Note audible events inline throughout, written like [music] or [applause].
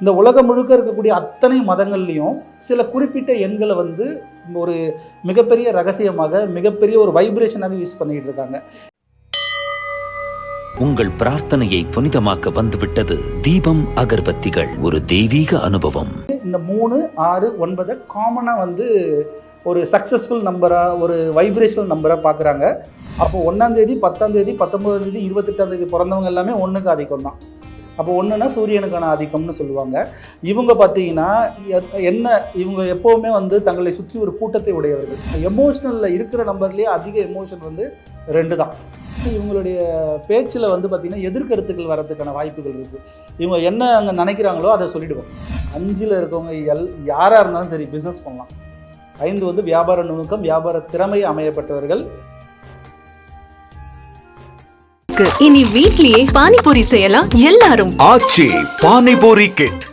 இந்த உலகம் முழுக்க இருக்கக்கூடிய அத்தனை மதங்கள்லையும் சில குறிப்பிட்ட எண்களை வந்து ஒரு மிகப்பெரிய ரகசியமாக மிகப்பெரிய ஒரு வைப்ரேஷனாக யூஸ் பண்ணிட்டு இருக்காங்க. உங்கள் பிரார்த்தனையை புனிதமாக்க வந்துவிட்டது தீபம் அகர்பத்திகள் ஒரு தெய்வீக அனுபவம். இந்த மூணு ஆறு ஒன்பதை காமனாக வந்து ஒரு சக்ஸஸ்ஃபுல் நம்பராக ஒரு வைப்ரேஷனல் நம்பராக பார்க்குறாங்க அப்போ ஒன்றாந்தேதி பத்தாந்தேதி பத்தொம்போதாந்தேதி இருபத்தெட்டாந்தேதி பிறந்தவங்க எல்லாமே ஒன்றுக்கு ஆதிக்கம் தான். அப்போ ஒன்றுனா சூரியனுக்கான ஆதிக்கம்னு சொல்லுவாங்க. இவங்க பார்த்தீங்கன்னா எ- என்ன இவங்க எப்போவுமே வந்து தங்களை சுற்றி ஒரு கூட்டத்தை உடையவர்கள். எமோஷனலில் இருக்கிற நம்பர்லேயே அதிக எமோஷன் வந்து ரெண்டு தான். இவங்களுடைய பேச்சில் வந்து பார்த்திங்கன்னா எதிர்கருத்துக்கள் வரதுக்கான வாய்ப்புகள் இருக்குது இவங்க என்ன அங்கே நினைக்கிறாங்களோ அதை சொல்லிவிடுவோம் அஞ்சில் இருக்கவங்க எல் யாராக இருந்தாலும் சரி பிஸ்னஸ் பண்ணலாம். ஐந்து வந்து வியாபார நுணுக்கம் வியாபார திறமை அமையப்பட்டவர்கள் இனி வீட்லயே பானிபூரி செய்யலாம் எல்லாரும். ஆச்சி பானிபூரி கிட்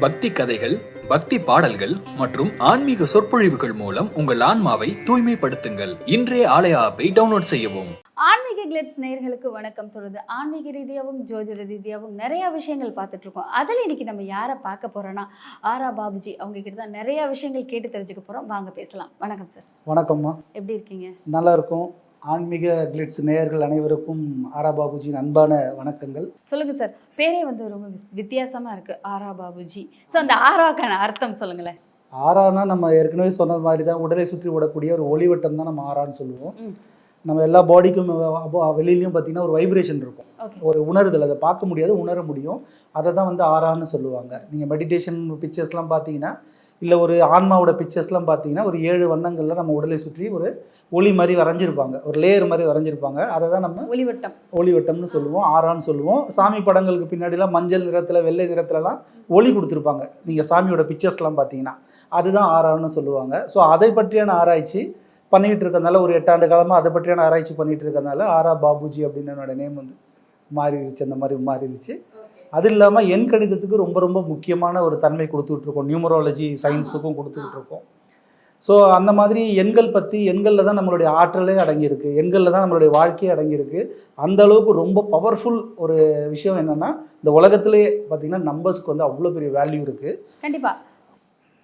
பக்தி கதைகள் பக்தி பாடல்கள் மற்றும் ஆன்மீக சொற்பொழிவுகள் மூலம் உங்கள் ஆன்மாவை தூய்மைப்படுத்துங்கள். இன்றைய ஆலய ஆப்பை டவுன்லோட் செய்யவும். ஆன்மீக கிளிப்ஸ் நேயர்களுக்கு வணக்கம். சொல்றது ஆன்மீக ரீதியாகவும் ஜோதிட ரீதியாகவும் நிறைய விஷயங்கள் பார்த்துட்டு இருக்கோம். அதில் இன்னைக்கு நம்ம யாரை பார்க்க போறோம்னா ஆரா பாபுஜி. அவங்க கிட்ட தான் நிறைய விஷயங்கள் கேட்டு தெரிஞ்சுக்க போறோம். வாங்க பேசலாம். வணக்கம் சார் வணக்கம்மா. எப்படி இருக்கீங்க? நல்லா இருக்கும். ஆன்மீக கிளிட்ஸ் நேயர்கள் அனைவருக்கும் ஆரா பாபுஜியின் அன்பான வணக்கங்கள். சொல்லுங்க சார் பேரே வந்து ரொம்ப வித்- வித்தியாசமா இருக்கு ஆரா பாபுஜி. ஸோ அந்த ஆராக்கான அர்த்தம் சொல்லுங்களேன். ஆறானா நம்ம ஏற்கனவே சொன்ன மாதிரி தான் உடலை சுற்றி ஓடக்கூடிய ஒரு ஒளிவட்டம் தான் நம்ம ஆறான்னு சொல்லுவோம். நம்ம எல்லா பாடிக்கும் வெளியிலையும் பார்த்தீங்கன்னா ஒரு வைப்ரேஷன் இருக்கும். ஒரு உணர்தல் அதை பார்க்க முடியாது உணர முடியும். அதை தான் வந்து ஆறான்னு சொல்லுவாங்க. நீங்கள் மெடிடேஷன் பிக்சர்ஸ்லாம் பார்த்தீங்கன்னா இல்லை ஒரு ஆன்மாவோட பிக்சர்ஸ்லாம் பார்த்தீங்கன்னா ஒரு ஏழு வண்ணங்களில் நம்ம உடலை சுற்றி ஒரு ஒளி மாதிரி வரைஞ்சிருப்பாங்க. ஒரு லேயர் மாதிரி வரைஞ்சிருப்பாங்க. அதை தான் நம்ம ஒளிவட்டம். ஒளிவட்டம்னு சொல்லுவோம் ஆறான்னு சொல்லுவோம். சாமி படங்களுக்கு பின்னாடிலாம் மஞ்சள் நிறத்தில் வெள்ளை நிறத்துலலாம் ஒளி கொடுத்துருப்பாங்க. நீங்கள் சாமியோட பிக்சர்ஸ்லாம் பார்த்தீங்கன்னா அதுதான் ஆறான்னு சொல்லுவாங்க. ஸோ அதை பற்றியான ஆராய்ச்சி பண்ணிகிட்டு இருக்கறனால ஒரு எட்டாண்டு காலமாக அதை பற்றியான ஆராய்ச்சி பண்ணிகிட்டு இருக்கறனால ஆரா பாபுஜி அப்படின்னு என்னோட நேம் வந்து மாறிடுச்சு. அந்த மாதிரி மாறிடுச்சு. அது இல்லாமல் எண் கணிதத்துக்கு ரொம்ப ரொம்ப முக்கியமான ஒரு தன்மை கொடுத்துட்டு இருக்கோம். நியூமராலஜி சயின்ஸுக்கும் கொடுத்துக்கிட்டு இருக்கோம். ஸோ அந்த மாதிரி எண்கள் பற்றி எண்களில் தான் நம்மளுடைய ஆற்றலே அடங்கியிருக்கு. எண்களில் தான் நம்மளுடைய வாழ்க்கையே அடங்கியிருக்கு. அந்த அளவுக்கு ரொம்ப பவர்ஃபுல் ஒரு விஷயம் என்னென்னா இந்த உலகத்திலே பார்த்திங்கன்னா நம்பர்ஸ்க்கு வந்து அவ்வளோ பெரிய வேல்யூ இருக்குது கண்டிப்பாக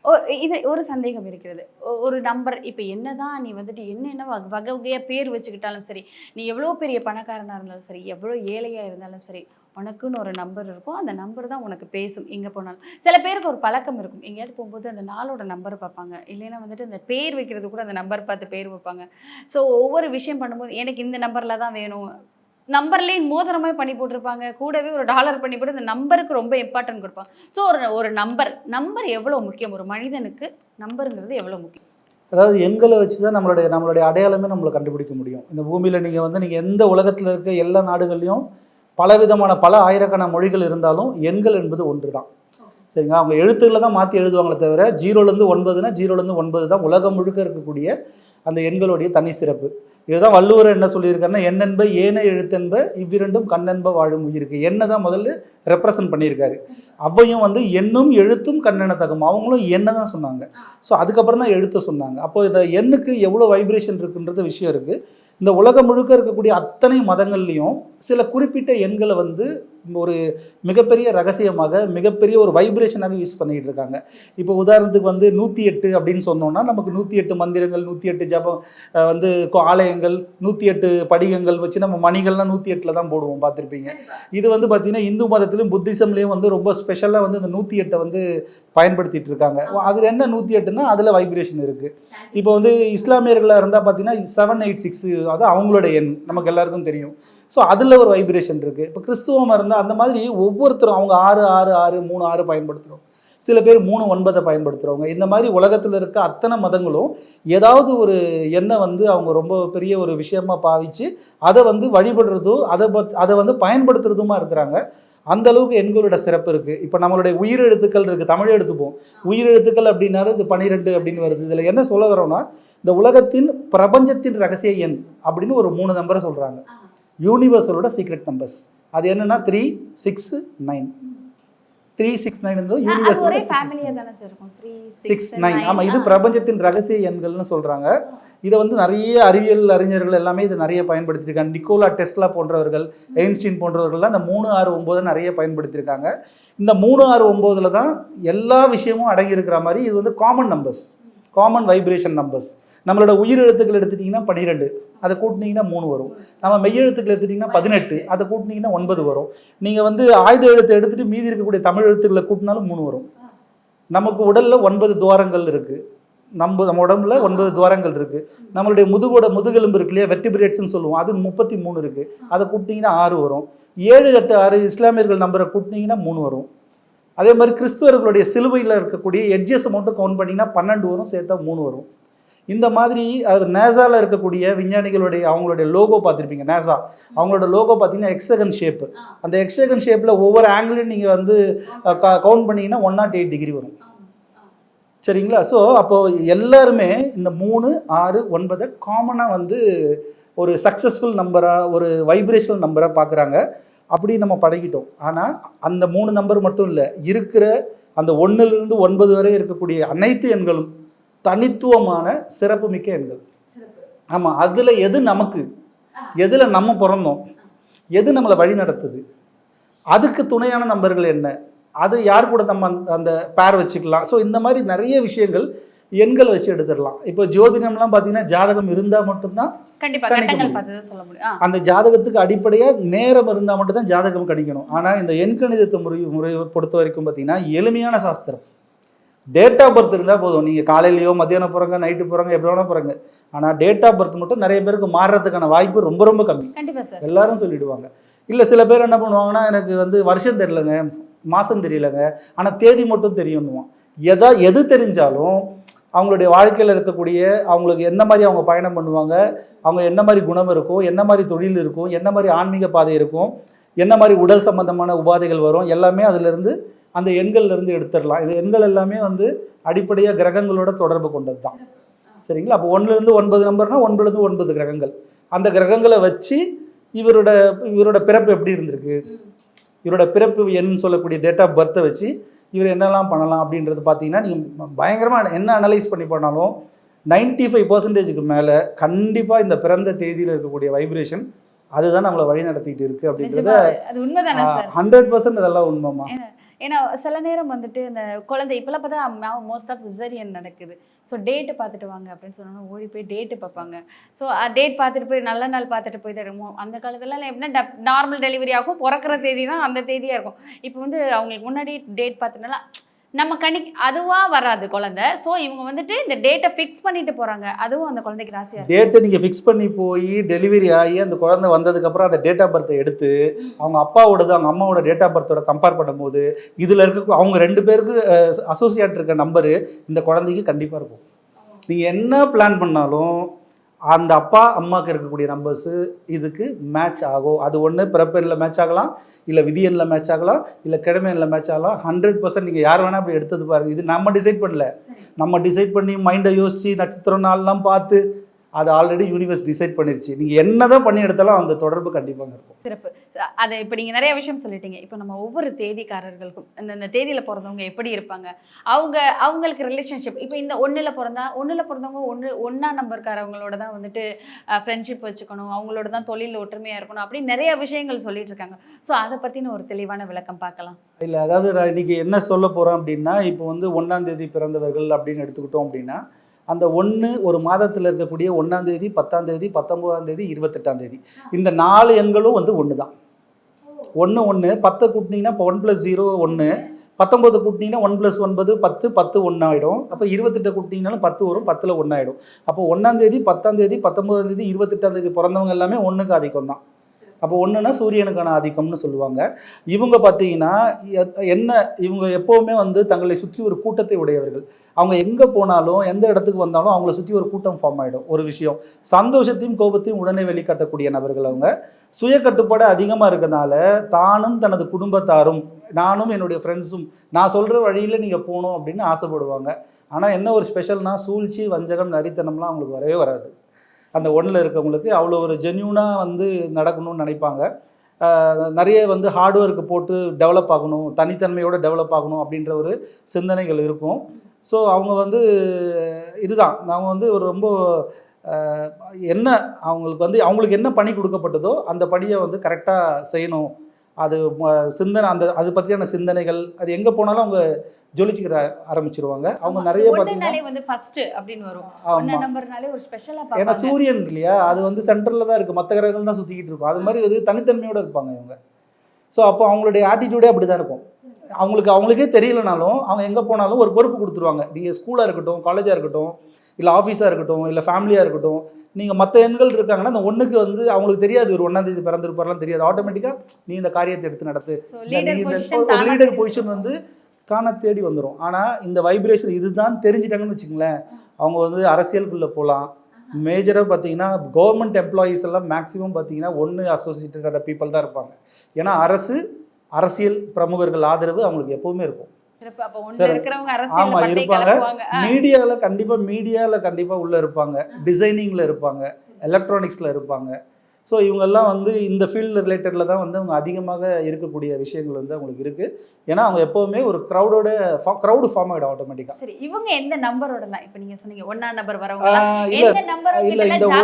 ஓ இது ஒரு சந்தேகம் இருக்கிறது. ஒரு நம்பர் இப்போ என்ன தான் நீ வந்துட்டு என்னென்ன வகை வகை வகையாக பேர் வச்சுக்கிட்டாலும் சரி நீ எவ்வளோ பெரிய பணக்காரனாக இருந்தாலும் சரி எவ்வளோ ஏழையாக இருந்தாலும் சரி உனக்குன்னு ஒரு நம்பர் இருக்கும் அந்த நம்பர் தான் உனக்கு பேசும். எங்கே போனாலும். சில பேருக்கு ஒரு பழக்கம் இருக்கும். எங்கேயாவது போகும்போது அந்த நாளோட நம்பர் பார்ப்பாங்க. இல்லைன்னா வந்துட்டு அந்த பேர் வைக்கிறது கூட அந்த நம்பர் பார்த்து பேர் வைப்பாங்க. ஸோ ஒவ்வொரு விஷயம் பண்ணும்போது எனக்கு இந்த நம்பரில் தான் வேணும். நம்பர்லேயே மோதிரமே பண்ணி போட்டிருப்பாங்க. கூடவே ஒரு டாலர் பண்ணி போட்டு அந்த நம்பருக்கு ரொம்ப இம்பார்ட்டன்ட் கொடுப்பாங்க. ஸோ ஒரு ஒரு நம்பர் நம்பர் எவ்வளோ முக்கியம்? ஒரு மனிதனுக்கு நம்பருங்கிறது எவ்வளோ முக்கியம்? அதாவது எண்களை வச்சு தான் நம்மளுடைய நம்மளுடைய அடையாளமே நம்மளை கண்டுபிடிக்க முடியும். இந்த பூமியில் நீங்கள் வந்து நீங்கள் எந்த உலகத்தில் இருக்க எல்லா நாடுகள்லையும் பலவிதமான பல ஆயிரக்கணக்கான மொழிகள் இருந்தாலும் எண்கள் என்பது ஒன்று தான் சரிங்களா? அவங்க எழுத்துக்களை தான் மாற்றி எழுதுவாங்களே தவிர ஜீரோலேருந்து ஒன்பதுனா ஜீரோலேருந்து ஒன்பது தான் உலகம் முழுக்க இருக்கக்கூடிய அந்த எண்களுடைய தனி சிறப்பு இதுதான் வள்ளுவர் என்ன சொல்லியிருக்காருன்னா என்னென்ப ஏன எழுத்தென்ப இவ்விரண்டும் கண்ணென்ப வாழும் உயிருக்கு. என்ன தான் முதல்ல ரெப்ரசன்ட் பண்ணியிருக்காரு. அவ்வையும் வந்து எண்ணும் எழுத்தும் கண்ணென தகும். அவங்களும் என்ன தான் சொன்னாங்க. ஸோ அதுக்கப்புறம் தான் எழுத்த சொன்னாங்க. அப்போ இந்த எண்ணுக்கு எவ்வளோ வைப்ரேஷன் இருக்குன்றது விஷயம் இருக்குது இந்த உலகம் முழுக்க இருக்கக்கூடிய அத்தனை மதங்கள்லேயும் சில குறிப்பிட்ட எண்களை வந்து ஒரு மிகப்பெரிய ரகசியமாக மிகப்பெரிய ஒரு வைப்ரேஷனாக யூஸ் பண்ணிக்கிட்டு இருக்காங்க. இப்போ உதாரணத்துக்கு வந்து நூற்றி எட்டு அப்படின்னு சொன்னோம்னா நமக்கு நூற்றி எட்டு மந்திரங்கள் நூற்றி எட்டு ஜபம் வந்து ஆலயங்கள் நூற்றி எட்டு படிகங்கள் வச்சு நம்ம மணிகள்லாம் நூற்றி எட்டில் தான் போடுவோம் பார்த்துருப்பீங்க. இது வந்து பார்த்தீங்கன்னா இந்து மதத்திலும் புத்திசம்லேயும் வந்து ரொம்ப ஸ்பெஷலாக வந்து இந்த நூற்றி எட்டை வந்து பயன்படுத்திட்டு இருக்காங்க. அதில் என்ன நூற்றி எட்டுனா அதில் வைப்ரேஷன் இருக்குது இப்போ வந்து இஸ்லாமியர்களாக இருந்தால் பார்த்தீங்கன்னா செவன் எயிட் சிக்ஸ் அது அவங்களோட எண் நமக்கு எல்லாருக்கும் தெரியும். ஸோ அதில் ஒரு வைப்ரேஷன் இருக்குது இப்போ கிறிஸ்துவமாக இருந்தால் அந்த மாதிரி ஒவ்வொருத்தரும் அவங்க ஆறு ஆறு ஆறு மூணு ஆறு பயன்படுத்துகிறோம் சில பேர் மூணு ஒன்பதை பயன்படுத்துகிறவங்க இந்த மாதிரி உலகத்தில் இருக்க அத்தனை மதங்களும் ஏதாவது ஒரு எண்ணை வந்து அவங்க ரொம்ப பெரிய ஒரு விஷயமா பாவிச்சு அதை வந்து வழிபடுறதும் அதை பத் அதை வந்து பயன்படுத்துறதுமா இருக்கிறாங்க. அந்த அளவுக்கு எண்களோட சிறப்பு இருக்குது இப்போ நம்மளுடைய உயிரெழுத்துக்கள் இருக்குது தமிழ் எடுத்துப்போம். உயிரெழுத்துக்கள் அப்படின்னாலும் இது பனிரெண்டு அப்படின்னு வருது. இதில் என்ன சொல்ல வரோம்னா இந்த உலகத்தின் பிரபஞ்சத்தின் ரகசிய எண் அப்படின்னு ஒரு மூணு நம்பரை சொல்கிறாங்க யூனிவர்சலோட சீக்ரெட் நம்பர்ஸ் அது என்னன்னா three six nine three six nine universe six nine ஆமாம் இது பிரபஞ்சத்தின் ரகசிய எண்கள்னு சொல்கிறாங்க இதை வந்து நிறைய அறிவியல் அறிஞர்கள் எல்லாமே இதை நிறைய பயன்படுத்தியிருக்காங்க. நிக்கோலா டெஸ்லா போன்றவர்கள் எயின்ஸ்டீன் போன்றவர்கள்லாம் இந்த மூணு ஆறு ஒம்பது நிறைய பயன்படுத்தியிருக்காங்க. இந்த மூணு ஆறு ஒம்போதில் தான் எல்லா விஷயமும் அடங்கி இருக்கிற மாதிரி இது வந்து common numbers common vibration numbers நம்மளோட உயிர் எழுத்துக்கள் எடுத்துட்டிங்கன்னா பன்னிரெண்டு. அதை கூட்டினீங்கன்னா மூணு வரும். நம்ம மெய்யெழுத்துக்கள் எடுத்துட்டிங்கன்னா பதினெட்டு அதை கூட்டினீங்கன்னா ஒன்பது வரும். நீங்கள் வந்து ஆயுத எழுத்தை எடுத்துகிட்டு மீதி இருக்கக்கூடிய தமிழ் எழுத்துக்களை கூட்டினாலும் மூணு வரும். நமக்கு உடலில் ஒன்பது துவாரங்கள் இருக்குது நம்ம நம்ம உடம்புல ஒன்பது துவாரங்கள் இருக்குது நம்மளுடைய முதுகோட முதுகெலும்பு இருக்கு இல்லையா? வெட்டிபிரேட்ஸ்னு சொல்லுவோம். அது முப்பத்தி மூணு இருக்குது அதை கூட்டினீங்கன்னா ஆறு வரும். ஏழு எட்டு ஆறு இஸ்லாமியர்கள் நம்பரை கூட்டினீங்கன்னா மூணு வரும். அதே மாதிரி கிறிஸ்துவர்களுடைய சிலுவையில் இருக்கக்கூடிய எட்ஜஸ் மட்டும் கவுண்ட் பண்ணிங்கன்னா பன்னெண்டு வரும் சேர்த்தா மூணு வரும். இந்த மாதிரி அது நேசாவில் இருக்கக்கூடிய விஞ்ஞானிகளுடைய அவங்களுடைய லோகோ பார்த்துருப்பீங்க நேசா அவங்களோட லோகோ பார்த்தீங்கன்னா எக்ஸகன் ஷேப்பு அந்த எக்ஸகன் ஷேப்பில் ஒவ்வொரு ஆங்கிளையும் நீங்கள் வந்து கவுண்ட் பண்ணீங்கன்னா ஒன் நாட் எயிட் டிகிரி வரும். சரிங்களா? ஸோ அப்போ எல்லாருமே இந்த மூணு ஆறு ஒன்பதை காமனாக வந்து ஒரு சக்ஸஸ்ஃபுல் நம்பராக ஒரு வைப்ரேஷனல் நம்பராக பார்க்குறாங்க. அப்படி நம்ம பழகிட்டோம். ஆனால் அந்த மூணு நம்பர் மட்டும் இல்லை இருக்கிற அந்த ஒன்றுலேருந்து ஒன்பது வரை இருக்கக்கூடிய அனைத்து எண்களும் தனித்துவமான சிறப்புமிக்க எண்கள். ஆமாம் அதில் எது நமக்கு? எதில் நம்ம பிறந்தோம்? எது நம்மளை வழி நடத்துது? அதுக்கு துணையான நம்பர்கள் என்ன? அது யார் கூட நம்ம அந்த- பேர் வச்சுக்கலாம்? ஸோ இந்த மாதிரி நிறைய விஷயங்கள் எண்கள் வச்சு எடுத்துடலாம். இப்போ ஜோதிடம்லாம் பார்த்தீங்கன்னா ஜாதகம் இருந்தால் மட்டும்தான் அந்த ஜாதகத்துக்கு அடிப்படையாக நேரம் இருந்தால் மட்டும்தான் ஜாதகம் கணிக்கணும். ஆனால் இந்த எண்கணிதத்தை முறை முறையை பொறுத்த வரைக்கும் பார்த்தீங்கன்னா எளிமையான சாஸ்திரம். டேட் ஆஃப் பர்த் இருந்தால் போதும். நீங்கள் காலையிலையோ மத்தியானம் போகிறாங்க நைட்டு போகிறாங்க எப்படி வேணால் போகிறாங்க ஆனால் டேட் ஆஃப் பர்த் மட்டும் நிறைய பேருக்கு மாறுறதுக்கான வாய்ப்பு ரொம்ப ரொம்ப கம்மி. கண்டிப்பா சார் எல்லாரும் சொல்லிடுவாங்க. இல்லை சில பேர் என்ன பண்ணுவாங்கன்னா எனக்கு வந்து வருஷம் தெரியலங்க மாதம் தெரியலங்க ஆனால் தேதி மட்டும் தெரியும்னுவான். எதா எது தெரிஞ்சாலும் அவங்களுடைய வாழ்க்கையில் இருக்கக்கூடிய அவங்களுக்கு என்ன மாதிரி அவங்க பயணம் பண்ணுவாங்க அவங்க என்ன மாதிரி குணம் இருக்கும் என்ன மாதிரி தொழில் இருக்கும் என்ன மாதிரி ஆன்மீக பாதை இருக்கும் என்ன மாதிரி உடல் சம்பந்தமான உபாதைகள் வரும் எல்லாமே அதிலிருந்து அந்த எண்கள்ல இருந்து எடுத்துடலாம். இது எண்கள் எல்லாமே வந்து அடிப்படையாக கிரகங்களோட தொடர்பு கொண்டது தான் சரிங்களா? அப்போ ஒன்றுலேருந்து ஒன்பது நம்பர்னா ஒன்பதுலேருந்து ஒன்பது கிரகங்கள். அந்த கிரகங்களை வச்சு இவரோட இவரோட பிறப்பு எப்படி இருந்திருக்கு? இவரோட பிறப்பு எண் சொல்லக்கூடிய டேட் ஆஃப் பர்த்தை வச்சு இவர் என்னெல்லாம் பண்ணலாம் அப்படின்றது பார்த்தீங்கன்னா நீங்கள் பயங்கரமாக என்ன அனலைஸ் பண்ணி பண்ணாலும் 95% ஃபைவ் பர்சன்டேஜுக்கு மேலே கண்டிப்பாக இந்த பிறந்த தேதியில் இருக்கக்கூடிய வைப்ரேஷன் அதுதான் நம்மளை வழி நடத்திட்டு இருக்கு அப்படின்றத ஹண்ட்ரட் பர்சன்ட் அதெல்லாம் உண்மைமா ஏன்னா சில நேரம் வந்துட்டு இந்த குழந்தை இப்பெல்லாம் பார்த்தா மோஸ்ட் ஆஃப் சிசரியன் நடக்குது. ஸோ டேட்டு பார்த்துட்டு வாங்க அப்படின்னு சொன்னோன்னா ஓடி போய் டேட்டு பார்ப்பாங்க. ஸோ டேட் பார்த்துட்டு போய் நல்ல நாள் பார்த்துட்டு போய் தருமோ அந்த காலத்துலலாம் எப்படின்னா நார்மல் டெலிவரி ஆகும். பிறக்கிற தேதி தான் அந்த தேதியாக இருக்கும். இப்போ வந்து அவங்களுக்கு முன்னாடி டேட் பார்த்துனால நம்ம கணி அதுவாக வராது குழந்தை. ஸோ இவங்க வந்துட்டு இந்த டேட்டை ஃபிக்ஸ் பண்ணிட்டு போகிறாங்க அதுவும் அந்த குழந்தைக்கு ராசியாக டேட்டை நீங்கள் ஃபிக்ஸ் பண்ணி போய் டெலிவரி ஆகி அந்த குழந்தை வந்ததுக்கப்புறம் அந்த டேட் ஆஃப் பர்த்தை எடுத்து அவங்க அப்பாவோடது அவங்க அம்மாவோட டேட் ஆஃப் பர்த்தோட கம்பேர் பண்ணும்போது இதில் இருக்க அவங்க ரெண்டு பேருக்கு அசோசியேட் இருக்க நம்பரு இந்த குழந்தைக்கு கண்டிப்பாக இருக்கும். நீங்கள் என்ன பிளான் பண்ணாலும் அந்த அப்பா அம்மாவுக்கு இருக்கக்கூடிய நம்பர்ஸு இதுக்கு மேட்ச் ஆகும் அது ஒன்று பிறப்பெண்ணில் மேட்ச் ஆகலாம் இல்லை விதியனில் மேட்ச் ஆகலாம் இல்லை கிழமையில் மேட்ச் ஆகலாம். ஹண்ட்ரட் பர்சன்ட் நீங்கள் யார் வேணால் அப்படி எடுத்தது பாருங்க. இது நம்ம டிசைட் பண்ணல. நம்ம டிசைட் பண்ணி மைண்டை யோசித்து நட்சத்திரம் நாள்லாம் பார்த்து அது ஆல்ரெடி யூனிவர்ஸ் டிசைட் பண்ணிருச்சு. நீங்கள் என்ன தான் பண்ணி எடுத்தாலும் அந்த தொடர்பு கண்டிப்பாக இருக்கும். சிறப்பு. அதை இப்போ நீங்கள் நிறைய விஷயம் சொல்லிட்டீங்க. இப்போ நம்ம ஒவ்வொரு தேதிக்காரர்களுக்கும் இந்த இந்த தேதியில் பிறந்தவங்க எப்படி இருப்பாங்க? அவங்க அவங்களுக்கு ரிலேஷன்ஷிப் இப்போ இந்த ஒன்றில் பிறந்தா ஒன்றில் பிறந்தவங்க ஒன்று ஒன்றா நம்பர்காரவங்களோட தான் வந்துட்டு ஃப்ரெண்ட்ஷிப் வச்சுக்கணும் அவங்களோட தான் தொழில் ஒற்றுமையாக இருக்கணும் அப்படி நிறைய விஷயங்கள் சொல்லிட்டு இருக்காங்க. ஸோ அதை பற்றின ஒரு தெளிவான விளக்கம் பார்க்கலாம். இல்லை அதாவது நான் இன்னைக்கு என்ன சொல்ல போகிறோம் அப்படின்னா இப்போ வந்து ஒன்றாம் தேதி பிறந்தவர்கள் அப்படின்னு எடுத்துக்கிட்டோம் அப்படின்னா அந்த ஒன்று ஒரு மாதத்தில் இருக்கக்கூடிய ஒன்றாம் தேதி பத்தாம் தேதி தேதி இருபத்தெட்டாம் தேதி. இந்த நாலு எண்களும் வந்து ஒன்று தான் ஒன்று ஒன்று பத்தை கூட்டினீங்கன்னா இப்போ ஒன் ப்ளஸ் ஜீரோ ஒன்று பத்தொம்போது கூட்டினீங்கன்னா ஒன் ப்ளஸ் ஒன்பது பத்து பத்து ஒன்றாயிடும் அப்போ இருபத்தெட்டு கூட்டினீங்கனாலும் பத்து வரும் பத்தில் ஒன்றாயிடும் அப்போ ஒன்றாம் தேதி பத்தாம் தேதி தேதி இருபத்தெட்டாம் தேதி பிறந்தவங்க எல்லாமே ஒன்றுக்கு அதிகம் தான் அப்போ ஒன்றுனா சூரியனுக்கான ஆதிக்கம்னு சொல்லுவாங்க. இவங்க பார்த்தீங்கன்னா என்ன இவங்க எப்போவுமே வந்து தங்களை சுற்றி ஒரு கூட்டத்தை உடையவர்கள். அவங்க எங்கே போனாலும் எந்த இடத்துக்கு வந்தாலும் அவங்கள சுற்றி ஒரு கூட்டம் ஃபார்ம் ஆகிடும் ஒரு விஷயம். சந்தோஷத்தையும் கோபத்தையும் உடனே வெளிக்காட்டக்கூடிய நபர்கள் அவங்க. சுய கட்டுப்பாடு அதிகமாக இருக்கனால தானும் தனது குடும்பத்தாரும் நானும் என்னுடைய ஃப்ரெண்ட்ஸும் நான் சொல்கிற வழியில் நீங்கள் போகணும் அப்படின்னு ஆசைப்படுவாங்க. ஆனால் என்ன ஒரு ஸ்பெஷல்னால் சூழ்ச்சி வஞ்சகம் நரித்தனம்லாம் அவங்களுக்கு வரவே வராது. அந்த ஒன்றில் இருக்கவங்களுக்கு அவ்வளோ ஒரு ஜென்யூனாக வந்து நடக்கணும்னு நினைப்பாங்க. நிறைய வந்து ஹார்ட் ஒர்க்கு போட்டு டெவலப் ஆகணும் தனித்தன்மையோடு டெவலப் ஆகணும் அப்படின்ற ஒரு சிந்தனைகள் இருக்கும். ஸோ அவங்க வந்து இதுதான். அவங்க வந்து ஒரு ரொம்ப என்ன அவங்களுக்கு வந்து அவங்களுக்கு என்ன பணி கொடுக்கப்பட்டதோ அந்த பணியை வந்து கரெக்டாக செய்யணும். அது சிந்தனை அந்த அது பற்றியான சிந்தனைகள் அது எங்கே போனாலும் அவங்க ஜொலிச்சுக்கிற ஆரம்பிச்சிருவாங்க. அவங்க நிறைய பார்த்தீங்கன்னா ஏன்னா சூரியன் இல்லையா? அது வந்து சென்டரில் தான் இருக்குது மற்ற கிரகங்கள் தான் சுற்றிக்கிட்டு இருக்கும். அது மாதிரி வந்து தனித்தன்மையோடு இருப்பாங்க இவங்க. ஸோ அப்போ அவங்களுடைய ஆட்டிடியூடே அப்படி தான் இருக்கும். அவங்களுக்கு அவங்களுக்கே தெரியலனாலும் அவங்க எங்கே போனாலும் ஒரு பொறுப்பு கொடுத்துருவாங்க. நீங்கள் ஸ்கூலாக இருக்கட்டும் காலேஜாக இருக்கட்டும் இல்லை ஆஃபீஸாக இருக்கட்டும் இல்லை ஃபேமிலியாக இருக்கட்டும் நீங்கள் மற்ற எண்கள் இருக்காங்கன்னா அந்த ஒன்றுக்கு வந்து அவங்களுக்கு தெரியாது. ஒரு ஒன்றாம் தேதி பிறந்திருப்பாரெல்லாம் தெரியாது. ஆட்டோமேட்டிக்காக நீ இந்த காரியத்தை எடுத்து நடத்து. லீடர். பொசிஷன் வந்து காண தேடி வந்துடும் ஆனால் இந்த வைப்ரேஷன் இதுதான் தெரிஞ்சிட்டாங்கன்னு வச்சுங்களேன் அவங்க வந்து அரசியலுக்குள்ளே போகலாம் மேஜராக பார்த்தீங்கன்னா கவர்மெண்ட் எம்ப்ளாயீஸ் எல்லாம் மேக்ஸிமம் பார்த்தீங்கன்னா ஒன்று அசோசியேட்டட் பீப்புள் தான் இருப்பாங்க. ஏன்னா அரசு அரசியல் பிரமுகர்கள் ஆதரவு அவங்களுக்கு எப்பவுமே இருக்கும். ஆமா, இருப்பாங்க. மீடியாவில் கண்டிப்பாக மீடியாவில் கண்டிப்பாக உள்ளே இருப்பாங்க. டிசைனிங்கில் இருப்பாங்க. எலக்ட்ரானிக்ஸில் இருப்பாங்க. ஸோ இவங்கெல்லாம் வந்து இந்த ஃபீல்டு ரிலேட்டடில் தான் வந்து அவங்க அதிகமாக இருக்கக்கூடிய விஷயங்கள் வந்து அவங்களுக்கு இருக்குது ஏன்னா அவங்க எப்போவுமே ஒரு க்ரௌடோட க்ரௌடு ஃபார்ம் ஆகிடும் ஆட்டோமேட்டிக்காக சரி இவங்க எந்த நம்பரோடலாம் இப்ப நீங்க சொன்னீங்க ஒன்னா நம்பர் வரவங்க இல்லை இந்த ஒரு-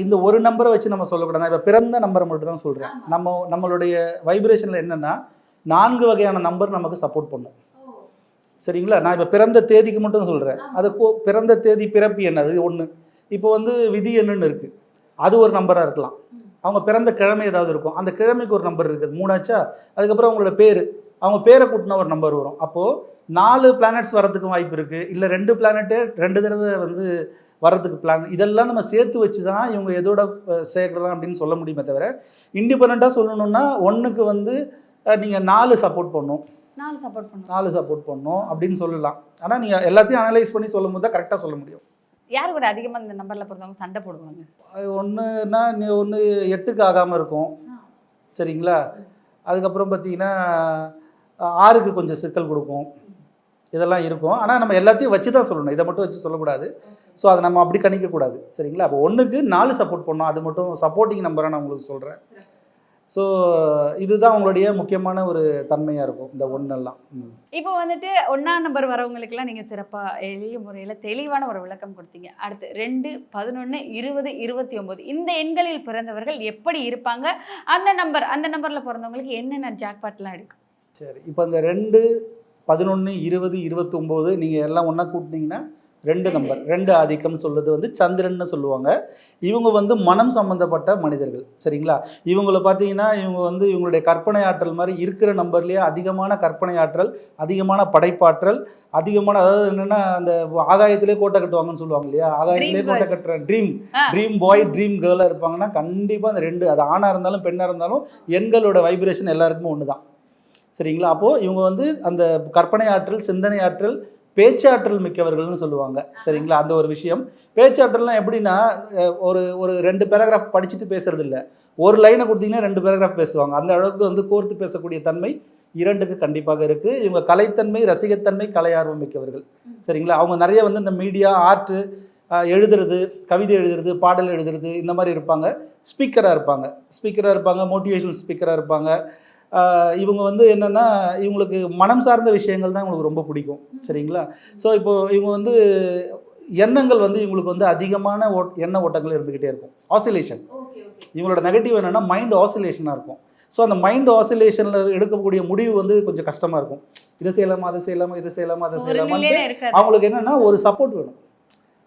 இந்த ஒரு நம்பரை வச்சு நம்ம சொல்லக்கூடாது. இப்போ பிறந்த நம்பரை மட்டும் தான் சொல்கிறேன் நம்ம நம்மளுடைய வைப்ரேஷனில் என்னென்னா நான்கு வகையான நம்பர் நமக்கு சப்போர்ட் பண்ணும். சரிங்களா? நான் இப்போ பிறந்த தேதிக்கு மட்டும் சொல்கிறேன் அது பிறந்த தேதி பிறப்பு எண் அது ஒன்று இப்போ வந்து விதி எண்ணுன்னு இருக்குது அது ஒரு நம்பராக இருக்கலாம். அவங்க பிறந்த கிழமை ஏதாவது இருக்கும். அந்த கிழமைக்கு ஒரு நம்பர் இருக்குது. மூணாச்சா? அதுக்கப்புறம் அவங்களோட பேர். அவங்க பேரை கூட்டின ஒரு நம்பர் வரும். அப்போது நாலு பிளானட்ஸ் வரதுக்கும் வாய்ப்பு இருக்குது இல்லை ரெண்டு பிளானட்டு ரெண்டு தடவை வந்து வர்றதுக்கு பிளான் இதெல்லாம் நம்ம சேர்த்து வச்சு தான் இவங்க எதோட சேர்க்கலாம் அப்படின்னு சொல்ல முடியுமே தவிர இண்டிபெண்ட்டாக சொல்லணும்னா ஒன்றுக்கு வந்து நீங்கள் நாலு சப்போர்ட் பண்ணும். நாலு சப்போர்ட் பண்ணுவோம் நாலு சப்போர்ட் பண்ணும் அப்படின்னு சொல்லலாம். ஆனால் நீங்கள் எல்லாத்தையும் அனலைஸ் பண்ணி சொல்லும் போது தான் கரெக்டாக சொல்ல முடியும். யாரு கூட அதிகமா இந்த நம்பர்ல பிறந்தவங்க சண்டை போடுவாங்க? ஒன்றுனா ஒன்று எட்டுக்கு ஆகாமல் இருக்கும். சரிங்களா? அதுக்கப்புறம் பார்த்தீங்கன்னா ஆறுக்கு கொஞ்சம் சிக்கல் கொடுக்கும். இதெல்லாம் இருக்கும். ஆனால் நம்ம எல்லாத்தையும் வச்சு தான் சொல்லணும். இதை மட்டும் வச்சு சொல்லக்கூடாது. ஸோ அதை நம்ம அப்படி கணிக்கக்கூடாது. சரிங்களா? அப்போ ஒன்றுக்கு நாலு சப்போர்ட் பண்ணோம். அது மட்டும் சப்போர்ட்டிங் நம்பராக நான் உங்களுக்கு சொல்கிறேன் ஸோ இதுதான் உங்களுடைய முக்கியமான ஒரு தன்மையாக இருக்கும் இந்த ஒன்றெல்லாம் இப்போ வந்துட்டு ஒன்னாம் நம்பர் வரவங்களுக்குலாம் நீங்க சிறப்பா எளிய முறையில தெளிவான ஒரு விளக்கம் கொடுத்தீங்க. அடுத்து ரெண்டு பதினொன்னு இருபது இருபத்தி ஒன்பது இந்த எண்களில் பிறந்தவர்கள் எப்படி இருப்பாங்க? அந்த நம்பர் அந்த நம்பர்ல பிறந்தவங்களுக்கு என்னென்ன ஜாக்பாட்லாம் எடுக்கும்? சரி இப்போ இந்த ரெண்டு பதினொன்று இருபது இருபத்தொம்போது நீங்கள் எல்லாம் ஒன்றா கூட்டினீங்கன்னா ரெண்டு நம்பர். ரெண்டு ஆதிக்கம் சொல்றது வந்து சந்திரன்னு சொல்லுவாங்க. இவங்க வந்து மனம் சம்பந்தப்பட்ட மனிதர்கள். சரிங்களா? இவங்கள பார்த்தீங்கன்னா இவங்க வந்து இவங்களுடைய கற்பனை ஆற்றல் மாதிரி இருக்கிற நம்பர்லேயே அதிகமான கற்பனை ஆற்றல் அதிகமான படைப்பாற்றல் அதிகமான அதாவது என்னென்னா அந்த ஆகாயத்திலே கோட்டை கட்டுவாங்கன்னு சொல்லுவாங்க இல்லையா? ஆகாயத்திலே கோட்டை. கட்டுற ட்ரீம். ட்ரீம் பாய் ட்ரீம் கேர்ளாக இருப்பாங்கன்னா கண்டிப்பாக அந்த ரெண்டு அது ஆணாக இருந்தாலும் பெண்ணாக இருந்தாலும் எண்களோட வைப்ரேஷன் எல்லாருக்குமே ஒன்று தான் சரிங்களா? அப்போது இவங்க வந்து அந்த கற்பனை ஆற்றல் சிந்தனை ஆற்றல் பேச்சாற்றல் மிக்கவர்கள்னு சொல்லுவாங்க. சரிங்களா? அந்த ஒரு விஷயம். பேச்சாற்றல்லாம் எப்படின்னா ஒரு ஒரு ரெண்டு பேராகிராஃப் படிச்சுட்டு பேசுறது இல்லை ஒரு லைனை கொடுத்தீங்கன்னா ரெண்டு பேராகிராஃப் பேசுவாங்க. அந்த அளவுக்கு வந்து கோர்த்து பேசக்கூடிய தன்மை இரண்டுக்கு கண்டிப்பாக இருக்குது இவங்க கலைத்தன்மை ரசிகத்தன்மை கலையார்வம் மிக்கவர்கள். சரிங்களா? அவங்க நிறைய வந்து இந்த மீடியா ஆர்ட்டு எழுதுறது கவிதை எழுதுறது பாடல் எழுதுறது இந்த மாதிரி இருப்பாங்க. ஸ்பீக்கராக இருப்பாங்க. ஸ்பீக்கராக இருப்பாங்க. மோட்டிவேஷனல் ஸ்பீக்கராக இருப்பாங்க. இவங்க வந்து என்னென்னா இவங்களுக்கு மனம் சார்ந்த விஷயங்கள் தான் இவங்களுக்கு ரொம்ப பிடிக்கும் சரிங்களா? ஸோ இப்போ இவங்க வந்து எண்ணங்கள் வந்து இவங்களுக்கு வந்து அதிகமான ஓட் எண்ண ஓட்டங்கள் இருந்துக்கிட்டே இருக்கும். ஆசிலேஷன் இவங்களோட நெகட்டிவ் என்னென்னா மைண்ட் ஆசிலேஷனாக இருக்கும். ஸோ அந்த மைண்ட் ஆசிலேஷனில் எடுக்கக்கூடிய முடிவு வந்து கொஞ்சம் கஷ்டமாக இருக்கும். இதை செய்யலாமா அதை செய்யலாமா இதை செய்யலாமா அதை இருக்காது. அவங்களுக்கு என்னென்னா ஒரு சப்போர்ட் வேணும்.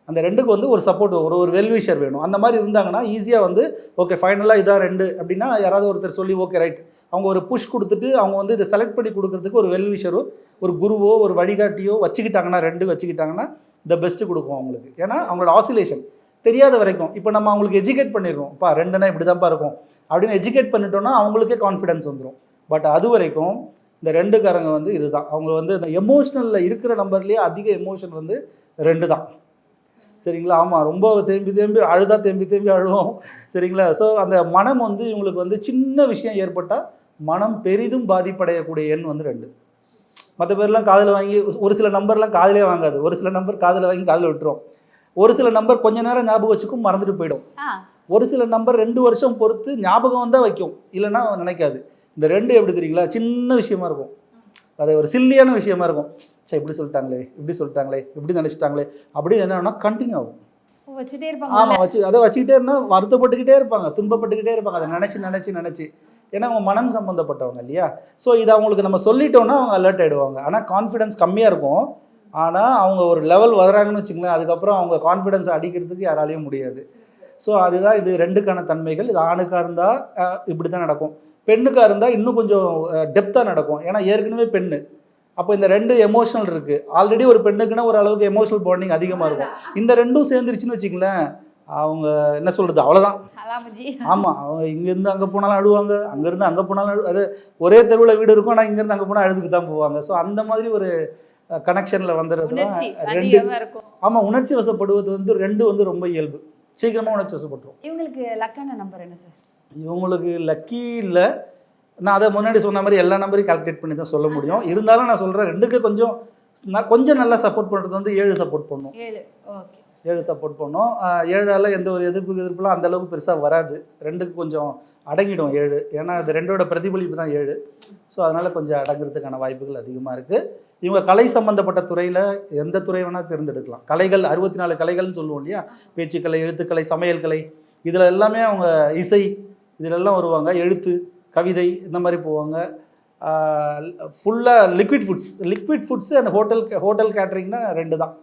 அந்த ரெண்டுக்கு வந்து ஒரு சப்போர்ட் ஒரு ஒரு வெல்விஷர் வேணும். அந்த மாதிரி இருந்தாங்கன்னா ஈஸியாக வந்து ஓகே ஃபைனலாக இதாக ரெண்டு அப்படின்னா யாராவது ஒருத்தர் சொல்லி ஓகே ரைட் அவங்க ஒரு புஷ் கொடுத்துட்டு அவங்க வந்து இதை செலக்ட் பண்ணி கொடுக்கறதுக்கு ஒரு வெல்விஷரோ ஒரு குருவோ ஒரு வழிகாட்டியோ வச்சுக்கிட்டாங்கன்னா ரெண்டு வச்சுக்கிட்டாங்கன்னா த பெஸ்ட்டு கொடுக்கும் அவங்களுக்கு. ஏன்னா அவங்களோட ஆசிலேஷன் தெரியாத வரைக்கும். இப்போ நம்ம அவங்களுக்கு எஜுகேட் பண்ணிடுறோம். இப்போ ரெண்டுனா இப்படி தான்ப்பா இருக்கும். அப்படின்னு எஜுகேட் பண்ணிட்டோம்னா அவங்களுக்கே கான்ஃபிடன்ஸ் வந்துடும் பட் அது வரைக்கும் இந்த ரெண்டுக்காரங்க வந்து இதுதான். அவங்க வந்து இந்த எமோஷ்னலில் இருக்கிற நம்பர்லேயே அதிக எமோஷன் வந்து ரெண்டு தான் சரிங்களா? ஆமாம் ரொம்ப தேம்பி தேம்பி அழுதா தேம்பி தேம்பி அழுவோம். சரிங்களா? ஸோ அந்த மனம் வந்து இவங்களுக்கு வந்து சின்ன விஷயம் ஏற்பட்டால் மனம் பெரிதும் பாதிப்படையக்கூடிய எண் வந்து ரெண்டு. மற்ற பேர்லாம் காதில் வாங்கி ஒரு சில நம்பர்லாம் காதிலே வாங்காது. ஒரு சில நம்பர் காதில் வாங்கி காதில் விட்டுரும். ஒரு சில நம்பர் கொஞ்ச நேரம் ஞாபகம் வச்சுக்கும் மறந்துட்டு போயிடும். ஒரு சில நம்பர் ரெண்டு வருஷம் பொறுத்து ஞாபகம் வந்தால் வைக்கும். இல்லைன்னா நினைக்காது. இந்த ரெண்டு எப்படி தெரியுங்களா? சின்ன விஷயமா இருக்கும். அது ஒரு சில்லியான விஷயமா இருக்கும். சரி இப்படி சொல்லிட்டாங்களே இப்படி சொல்லிட்டாங்களே இப்படி நினச்சிட்டாங்களே அப்படி என்னன்னா கண்டினியூ ஆகும். வச்சுட்டே இருப்பாங்க ஆமாம் வச்சு அதை வச்சுக்கிட்டே இருந்தால் வருத்தப்பட்டுக்கிட்டே இருப்பாங்க துன்பப்பட்டுக்கிட்டே இருப்பாங்க அதை நினச்சி நினச்சி நினச்சி. ஏன்னா அவங்க மனம் சம்மந்தப்பட்டவங்க இல்லையா? ஸோ இதை அவங்களுக்கு நம்ம சொல்லிட்டோம்னா அவங்க அலர்ட் ஆகிடுவாங்க ஆனால் கான்ஃபிடன்ஸ் கம்மியாக இருக்கும். ஆனால் அவங்க ஒரு லெவல் வராங்கன்னு வச்சுங்களேன் அதுக்கப்புறம் அவங்க கான்ஃபிடன்ஸ் அடிக்கிறதுக்கு யாராலையும் முடியாது. ஸோ அதுதான் இது ரெண்டுக்கான தன்மைகள். இது ஆணுக்காக இருந்தால் இப்படி தான் நடக்கும். பெண்ணுக்காக இருந்தால் இன்னும் கொஞ்சம் டெப்த்தாக நடக்கும். ஏன்னா ஏற்கனவே பெண்ணு. அப்போ இந்த ரெண்டு எமோஷனல் இருக்குது ஆல்ரெடி ஒரு பெண்ணுக்குன்னா ஒரு அளவுக்கு எமோஷனல் பாண்டிங் அதிகமாக இருக்கும். இந்த ரெண்டும் சேர்ந்துருச்சுன்னு வச்சுங்களேன் அவங்க என்ன சொல்கிறது அவ்வளோதான் ஆமாம் அவங்க இங்கேருந்து அங்கே போனாலும் அழுவாங்க அங்கேருந்து அங்கே போனாலும் அழு அது ஒரே தெருவில் வீடு இருக்கும் ஆனால் இங்கேருந்து அங்கே போனால் அழுதுக்கு தான் போவாங்க. ஸோ அந்த மாதிரி ஒரு கனெக்ஷனில் வந்துடுறது ரெண்டு ஆமாம் உணர்ச்சி வசப்படுவது வந்து ரெண்டு வந்து ரொம்ப இயல்பு. சீக்கிரமாக உணர்ச்சி வசப்பட்டுரும். இவங்களுக்கு லக்கான நம்பர் என்ன சார் இவங்களுக்கு லக்கி இல்லை நான் அதை முன்னாடி சொன்ன மாதிரி எல்லா நம்பரையும் கால்குலேட் பண்ணி தான் சொல்ல முடியும். இருந்தாலும் நான் சொல்கிறேன் ரெண்டுக்கு கொஞ்சம் நான் கொஞ்சம் நல்லா சப்போர்ட் பண்ணுறது வந்து ஏழு சப்போர்ட் பண்ணும். ஏழு ஓகே. ஏழு சப்போர்ட் பண்ணோம். ஏழால எந்த ஒரு எதிர்ப்பு எதிர்ப்புலாம் அந்த அளவுக்கு பெருசாக வராது. ரெண்டுக்கு கொஞ்சம் அடங்கிடும் ஏழு. ஏன்னா அது ரெண்டோட பிரதிபலிப்பு தான் ஏழு. ஸோ அதனால் கொஞ்சம் அடங்குறதுக்கான வாய்ப்புகள் அதிகமாக இருக்குது இவங்க கலை சம்மந்தப்பட்ட துறையில் எந்த துறை வேணால் தேர்ந்தெடுக்கலாம். கலைகள் அறுபத்தி நாலு கலைகள்னு சொல்லுவோம் இல்லையா? பேச்சுக்கலை எழுத்துக்கலை சமையல் கலை இதில் எல்லாமே அவங்க இசை இதிலெல்லாம் வருவாங்க. எழுத்து கவிதை இந்த மாதிரி போவாங்க. ஃபுல்லாக liquid foods liquid foods and hotel hotel கேட்ரிங்னா ரெண்டு தான்.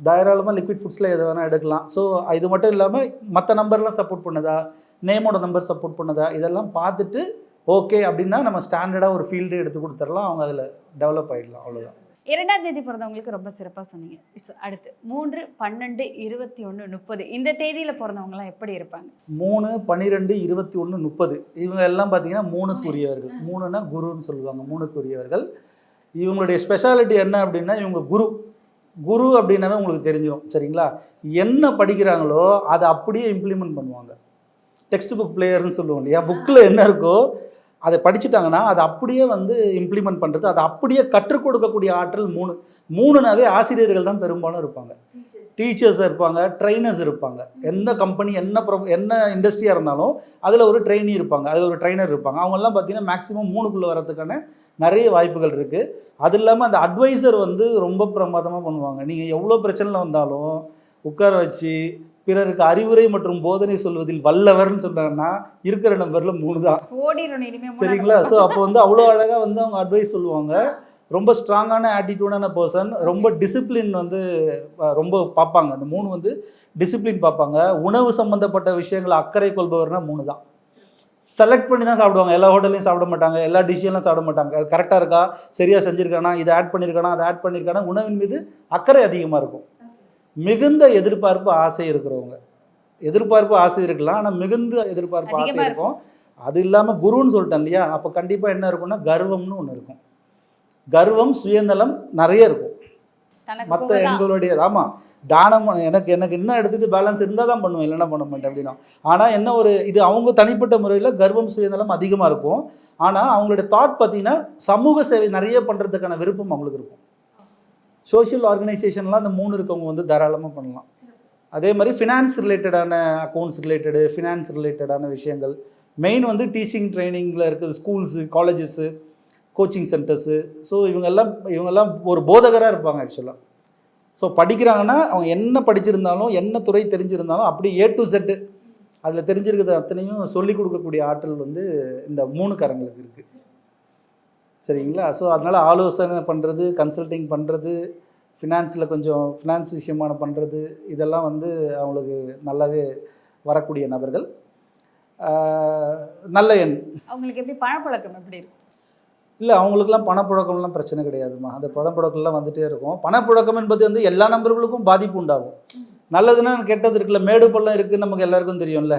தாராளமாக லிக்விட் ஃபுட்ஸில் எது வேணால் எடுக்கலாம். ஸோ இது மட்டும் இல்லாமல் மற்ற நம்பர்லாம் சப்போர்ட் பண்ணுதா? நேமோட நம்பர் சப்போர்ட் பண்ணுதா? இதெல்லாம் பார்த்துட்டு ஓகே அப்படின்னா நம்ம ஸ்டாண்டர்டாக ஒரு ஃபீல்டு எடுத்து கொடுத்துடலாம். அவங்க அதில் டெவலப் ஆகிடலாம் அவ்வளோதான் இரண்டாம் தேதி பிறந்தவங்களுக்கு ரொம்ப சிறப்பாக சொன்னீங்க. இட்ஸ் அடுத்து மூன்று பன்னெண்டு இருபத்தி ஒன்று முப்பது. இந்த தேதியில் பிறந்தவங்கலாம் எப்படி இருப்பாங்க? மூணு பன்னிரெண்டு இருபத்தி ஒன்று முப்பது. இவங்க எல்லாம் பார்த்தீங்கன்னா மூணுக்குரியவர்கள். மூணுனா குருன்னு சொல்லுவாங்க மூணுக்குரியவர்கள். இவங்களுடைய ஸ்பெஷாலிட்டி என்ன அப்படின்னா இவங்க குரு. குரு அப்படின்னாவே உங்களுக்கு தெரிஞ்சிடும் சரிங்களா? என்ன படிக்கிறாங்களோ அதை அப்படியே இம்ப்ளிமெண்ட் பண்ணுவாங்க. டெக்ஸ்ட் புக் பிளேயர்னு சொல்லுவோம் இல்லையா? புக்கில் என்ன இருக்கோ அதை படிச்சுட்டாங்கன்னா அதை அப்படியே வந்து இம்ப்ளிமெண்ட் பண்ணுறது அதை அப்படியே கற்றுக் கொடுக்கக்கூடிய ஆற்றல் மூணு மூணுனாவே ஆசிரியர்கள் தான் பெரும்பாலும் இருப்பாங்க. டீச்சர்ஸ் இருப்பாங்க ட்ரைனர்ஸ் இருப்பாங்க. எந்த கம்பெனி என்ன ப்ரொ என்ன இண்டஸ்ட்ரியாக இருந்தாலும் அதில் ஒரு ட்ரெயினி இருப்பாங்க அதில் ஒரு ட்ரைனர் இருப்பாங்க. அவங்கெல்லாம் பார்த்தீங்கன்னா மேக்ஸிமம் மூணுக்குள்ளே வரதுக்கான நிறைய வாய்ப்புகள் இருக்குது அது இல்லாமல் அந்த அட்வைசர் வந்து ரொம்ப பிரமாதமாக பண்ணுவாங்க. நீங்கள் எவ்வளோ பிரச்சனையில் வந்தாலும் உட்கார வச்சு பிறருக்கு அறிவுரை மற்றும் போதனை சொல்வதில் வல்லவர்னு சொன்னாங்கன்னா இருக்கிற நம்பரில் மூணு தான் சரிங்களா? ஸோ அப்போ வந்து அவ்வளோ அழகாக வந்து அவங்க அட்வைஸ் சொல்லுவாங்க. ரொம்ப ஸ்ட்ராங்கான ஆட்டிடியூடான பர்சன் ரொம்ப டிசிப்ளின் வந்து ரொம்ப பார்ப்பாங்க. அந்த மூணு வந்து டிசிப்ளின் பார்ப்பாங்க. உணவு சம்மந்தப்பட்ட விஷயங்களை அக்கறை கொள்பவர்னா மூணு தான் செலக்ட் பண்ணி தான் சாப்பிடுவாங்க. எல்லா ஹோட்டல்லையும் சாப்பிட மாட்டாங்க. எல்லா டிஷ்ஷெல்லாம் சாப்பிட மாட்டாங்க. கரெக்டாக இருக்கா? சரியாக செஞ்சுருக்கானா? இதை ஆட் பண்ணியிருக்கானா அதை ஆட் பண்ணியிருக்கானா உணவின் மீது அக்கறை அதிகமாக இருக்கும். மிகுந்த எதிர்பார்ப்பு ஆசை இருக்கிறவங்க. எதிர்பார்ப்பு ஆசை இருக்கலாம் ஆனால் மிகுந்த எதிர்பார்ப்பு ஆசை இருக்கும். அது இல்லாமல் குருன்னு சொல்லிட்டேன் இல்லையா? அப்போ கண்டிப்பாக என்ன இருக்கும்னா கர்வம்னு ஒன்று இருக்கும். கர்வம் சுயநலம் நிறைய இருக்கும். மற்ற. எங்களுடைய ஆமாம் தானம் எனக்கு எனக்கு என்ன எடுத்துட்டு பேலன்ஸ் இருந்தால் தான் பண்ணுவேன். இல்லைன்னா பண்ண மாட்டேன் அப்படின்னா. ஆனால் என்ன ஒரு இது அவங்க தனிப்பட்ட முறையில் கர்வம் சுயநலம் அதிகமாக இருக்கும். ஆனால் அவங்களுடைய தாட் பார்த்தீங்கன்னா சமூக சேவை நிறைய பண்ணுறதுக்கான விருப்பம் அவங்களுக்கு இருக்கும். சோஷியல் ஆர்கனைசேஷன்லாம் அந்த மூணு இருக்கவங்க வந்து தாராளமாக பண்ணலாம். அதே மாதிரி ஃபினான்ஸ் ரிலேட்டடான அக்கௌண்ட்ஸ் ரிலேட்டடு ஃபினான்ஸ் ரிலேட்டடான விஷயங்கள். மெயின் வந்து டீச்சிங் ட்ரைனிங்கில் இருக்குது schools colleges coaching centres so இவங்கெல்லாம் இவங்கெல்லாம் ஒரு போதகராக இருப்பாங்க ஆக்சுவலாக ஸோ படிக்கிறாங்கன்னா அவங்க என்ன படிச்சிருந்தாலும் என்ன துறை தெரிஞ்சிருந்தாலும் அப்படி ஏ டு செட்டு அதில் தெரிஞ்சிருக்கிறது அத்தனையும் சொல்லிக் கொடுக்கக்கூடிய ஆற்றல் வந்து இந்த மூணு காரங்களுக்கு இருக்குது சரிங்களா? ஸோ அதனால் ஆலோசனை பண்ணுறது கன்சல்டிங் பண்ணுறது ஃபினான்ஸில் கொஞ்சம் ஃபினான்ஸ் விஷயமான பண்ணுறது இதெல்லாம் வந்து அவங்களுக்கு நல்லாவே வரக்கூடிய நபர்கள். நல்ல எண். அவங்களுக்கு எப்படி பணப்பழக்கம் எப்படி இருக்கும்? இல்லை அவங்களுக்குலாம் பணப்புழக்கம்லாம் பிரச்சனை கிடையாதுமா. அந்த பணப்புழக்கம்லாம் வந்துட்டே இருக்கும். பணப்புழக்கம் என்பது வந்து எல்லா நபர்களுக்கும் பாதிப்பு உண்டாகும். நல்லதுன்னா கெட்டது இருக்குல்ல மேடு பள்ளம் இருக்குன்னு நமக்கு எல்லாருக்கும் தெரியும்ல.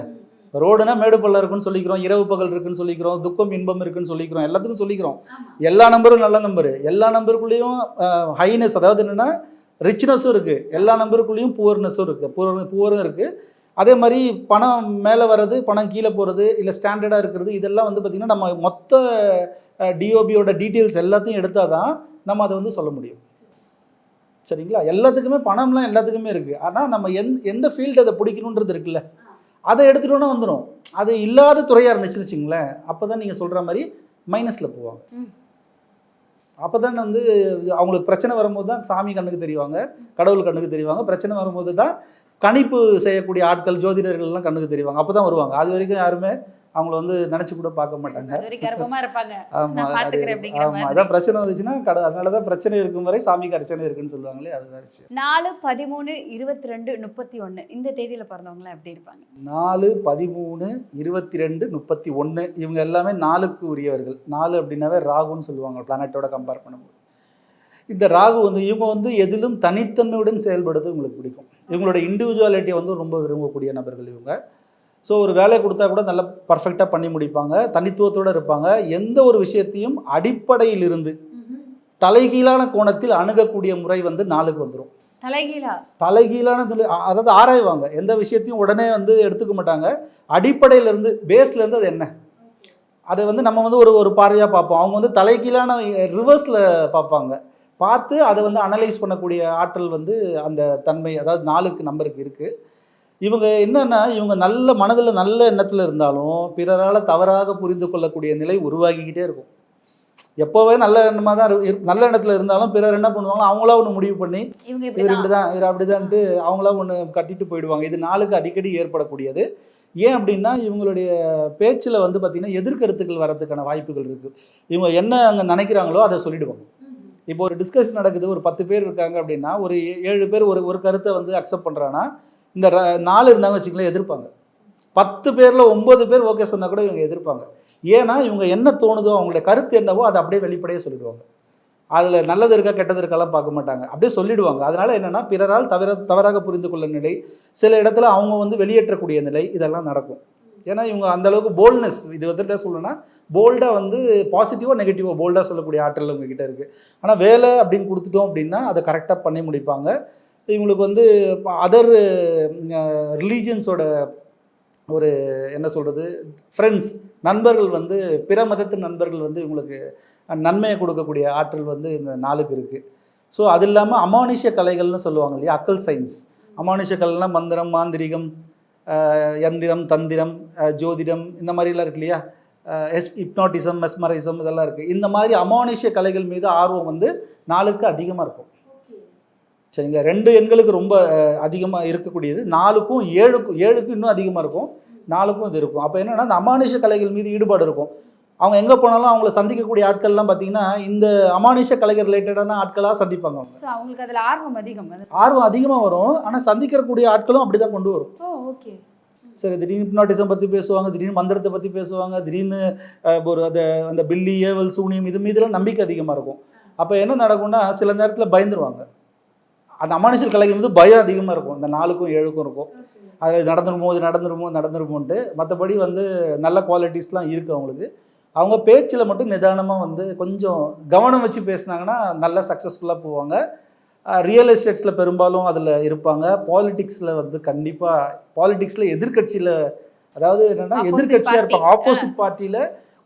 ரோடுனா மேடு பள்ளம் இருக்குன்னு சொல்லிக்கிறோம் இரவு பகல் இருக்குன்னு சொல்லிக்கிறோம் துக்கம் இன்பம் இருக்குன்னு சொல்லிக்கிறோம் எல்லாத்துக்கும் சொல்லிக்கிறோம். எல்லா நம்பரும் நல்ல நம்பரு. எல்லா நம்பருக்குள்ளேயும் ஹைனஸ் அதாவது என்னென்னா ரிச்னஸும் இருக்குது எல்லா நம்பருக்குள்ளேயும் புவர்னஸும் இருக்குது புவர் புவரும் இருக்குது அதே மாதிரி பணம் மேலே வர்றது பணம் கீழே போகிறது இல்லை ஸ்டாண்டர்டாக இருக்கிறது இதெல்லாம் வந்து பார்த்திங்கன்னா நம்ம மொத்த டிஓபியோட டீட்டெயில்ஸ் எல்லாத்தையும் எடுத்தால் தான் நம்ம அதை வந்து சொல்ல முடியும். சரிங்களா? எல்லாத்துக்குமே பணம்லாம் எல்லாத்துக்குமே இருக்குது ஆனால் நம்ம எந் எந்த ஃபீல்டு அதை பிடிக்கணுன்றது இருக்குல்ல? அதை எடுத்துட்டோன்னா வந்துடும் அது இல்லாத துறையாக இருந்துச்சுன்னு வச்சுங்களேன் அப்போ தான் நீங்கள் சொல்கிற மாதிரி மைனஸில் போவாங்க. அப்போ தான் வந்து அவங்களுக்கு பிரச்சனை வரும்போது தான் சாமி கண்ணுக்கு தெரிவாங்க கடவுள் கண்ணுக்கு தெரிவாங்க. பிரச்சனை வரும்போது தான் கணிப்பு செய்யக்கூடிய ஆட்கள் ஜோதிடர்கள்லாம் கண்ணுக்கு தெரிவாங்க. அப்போ தான் வருவாங்க. அது வரைக்கும் யாருமே அவங்கள வந்து நினச்சி கூட பார்க்க மாட்டாங்க. அது வரைக்கும் கர்ப்பமா இருப்பாங்க. [laughs] ஆமா நான் பாத்துக்கிறேன் அப்படிங்கிற ஆமா மாதிரி. அதான் பிரச்சனை வந்துச்சுன்னா கட அதனால தான் பிரச்சனை இருக்கும் வரை சாமிக்கு அர்ச்சனை இருக்குன்னு சொல்லுவாங்களே அதுதான் விஷயம். நாலு பதிமூணு இருபத்தி ரெண்டு முப்பத்தி ஒண்ணு இந்த தேதியில பிறந்தவங்களாம் எப்படி இருப்பாங்க? நாலு பதிமூணு இருபத்தி ரெண்டு முப்பத்தி ஒன்று இவங்க எல்லாமே நாலுக்கு உரியவர்கள். நாலு அப்படின்னாவே ராகுன்னு சொல்லுவாங்க பிளானட்டோட கம்பேர் பண்ணும்போது. இந்த ராகு வந்து இவங்க வந்து எதிலும் தனித்தன்மையுடன் செயல்படுறது உங்களுக்கு பிடிக்கும். இவங்களோட இண்டிவிஜுவாலிட்டியை வந்து ரொம்ப விரும்பக்கூடிய நபர்கள் இவங்க. ஸோ ஒரு வேலை கொடுத்தா கூட நல்லா பர்ஃபெக்டாக பண்ணி முடிப்பாங்க. தனித்துவத்தோடு இருப்பாங்க. எந்த ஒரு விஷயத்தையும் அடிப்படையிலிருந்து தலைகீழான கோணத்தில் அணுகக்கூடிய முறை வந்து நாளுக்கு வந்துடும் தலைகீழா? தலைகீழான அ- அதாவது ஆராய்வாங்க. எந்த விஷயத்தையும் உடனே வந்து எடுத்துக்க மாட்டாங்க. அடிப்படையில இருந்து பேஸ்ல இருந்து அது என்ன? அதை வந்து நம்ம வந்து ஒரு ஒரு பார்வையாக பார்ப்போம். அவங்க வந்து தலைகீழான ரிவர்ஸில் பார்ப்பாங்க. பார்த்து அதை வந்து அனலைஸ் பண்ணக்கூடிய ஆற்றல் வந்து அந்த தன்மை அதாவது நாளுக்கு நம்பருக்கு இருக்குது இவங்க என்னன்னா இவங்க நல்ல மனதில் நல்ல எண்ணத்தில் இருந்தாலும் பிறரால் தவறாக புரிந்து கொள்ளக்கூடிய நிலை உருவாகிக்கிட்டே இருக்கும். எப்போவே நல்ல எண்ணமாக தான் நல்ல எண்ணத்தில் இருந்தாலும் பிறர் என்ன பண்ணுவாங்க அவங்களா ஒன்று முடிவு பண்ணி இவர் இப்படிதான். இவர் அப்படிதான்ட்டு அவங்களா ஒன்று கட்டிட்டு போயிடுவாங்க. இது நாளுக்கு அடிக்கடி ஏற்படக்கூடியது. ஏன் அப்படின்னா இவங்களுடைய பேச்சில் வந்து பார்த்திங்கன்னா எதிர்கருத்துக்கள் வரதுக்கான வாய்ப்புகள் இருக்குது இவங்க என்ன அங்கே நினைக்கிறாங்களோ அதை சொல்லிடுவாங்க. இப்போ ஒரு டிஸ்கஷன் நடக்குது ஒரு பத்து பேர் இருக்காங்க அப்படின்னா ஒரு ஏழு பேர் ஒரு ஒரு கருத்தை வந்து அக்செப்ட் பண்ணுறான்னா இந்த ர- நாலு இருந்தாங்க வச்சுக்கலாம் எதிர்ப்பாங்க. பத்து பேரில் ஒம்பது பேர் ஓகே சொன்னால் கூட இவங்க எதிர்ப்பாங்க. ஏன்னா இவங்க என்ன தோணுதோ அவங்களுடைய கருத்து என்னவோ அதை அப்படியே வெளிப்படையாக சொல்லிடுவாங்க. அதில் நல்லது இருக்கா கெட்டது இருக்காலாம் பார்க்க மாட்டாங்க. அப்படியே சொல்லிடுவாங்க. அதனால் என்னென்னா பிறரால் தவிர தவறாக புரிந்து கொள்ள நிலை சில இடத்துல அவங்க வந்து வெளியேற்றக்கூடிய நிலை இதெல்லாம் நடக்கும். ஏன்னா இவங்க அந்தளவுக்கு போல்ட்னஸ் இது வந்துட்டு சொல்லணும்னா போல்டாக வந்து பாசிட்டிவாக நெகட்டிவாக போல்டாக சொல்லக்கூடிய ஆற்றல் உங்ககிட்ட இருக்குது ஆனால் வேலை அப்படின்னு கொடுத்துட்டோம் அப்படின்னா அதை கரெக்டாக பண்ணி முடிப்பாங்க. இவங்களுக்கு வந்து அதர் ரிலீஜியன்ஸோட ஒரு என்ன சொல்கிறது ஃப்ரெண்ட்ஸ் நண்பர்கள் வந்து பிற மதத்து நண்பர்கள் வந்து இவங்களுக்கு நன்மையை கொடுக்கக்கூடிய ஆற்றல் வந்து இந்த நாளுக்கு இருக்குது ஸோ அது இல்லாமல் அமானுஷ்ய கலைகள்னு சொல்லுவாங்க இல்லையா அக்கல் சயின்ஸ் அமானுஷ்ய கலைனா மந்திரம் மாந்திரிகம் யந்திரம் தந்திரம் ஜோதிடம் இந்த மாதிரிலாம் இருக்கு இல்லையா? எஸ் ஹிப்னாட்டிசம் மெஸ்மரைசம் இதெல்லாம் இருக்குது இந்த மாதிரி அமானுஷ்ய கலைகள் மீது ஆர்வம் வந்து நாளுக்கு அதிகமாக இருக்கும். சரிங்களா? ரெண்டு எண்களுக்கு ரொம்ப அதிகமாக இருக்கக்கூடியது. நாலுக்கும் ஏழுக்கும் ஏழுக்கும் இன்னும் அதிகமாக இருக்கும். நாலுக்கும் இது இருக்கும். அப்போ என்னன்னா அந்த அமானுஷ கலைகள் மீது ஈடுபாடு இருக்கும். அவங்க எங்கே போனாலும் அவங்கள சந்திக்கக்கூடிய ஆட்கள்லாம் பார்த்தீங்கன்னா இந்த அமானுஷ கலைகள் ரிலேட்டடான ஆட்களாக சந்திப்பாங்க அவங்களுக்கு அதுல ஆர்வம் அதிகம். அது ஆர்வம் அதிகமாக வரும். ஆனால் சந்திக்கக்கூடிய ஆட்களும் அப்படி தான் கொண்டு வரும். ஓகே. சரி திடீர்னு ஹிப்னாட்டிசம் பற்றி பேசுவாங்க திடீர்னு மந்திரத்தை பற்றி பேசுவாங்க திடீர்னு ஒரு அந்த அந்த பில்லி ஏவல் சூனியம் இது மீதுலாம் நம்பிக்கை அதிகமாக இருக்கும். அப்போ என்ன நடக்கும்னா சில நேரத்தில் பயந்துருவாங்க. அந்த அமானுஷல் கலைக்கு வந்து பயம் அதிகமாக இருக்கும். இந்த நாலுக்கும் ஏழுக்கும் இருக்கும். அதில் நடந்துருமோ இது நடந்துருமோ நடந்துருமோன்ட்டு மற்றபடி வந்து நல்ல குவாலிட்டிஸ்லாம் இருக்குது அவங்களுக்கு. அவங்க பேச்சில் மட்டும் நிதானமாக வந்து கொஞ்சம் கவனம் வச்சு பேசுனாங்கன்னா நல்லா சக்ஸஸ்ஃபுல்லாக போவாங்க. ரியல் எஸ்டேட்ஸில் பெரும்பாலும் அதில் இருப்பாங்க. பாலிடிக்ஸில் வந்து கண்டிப்பாக பாலிடிக்ஸில் எதிர்க்கட்சியில் அதாவது என்னென்னா party. இருப்பாங்க. ஆப்போசிட் பார்ட்டியில்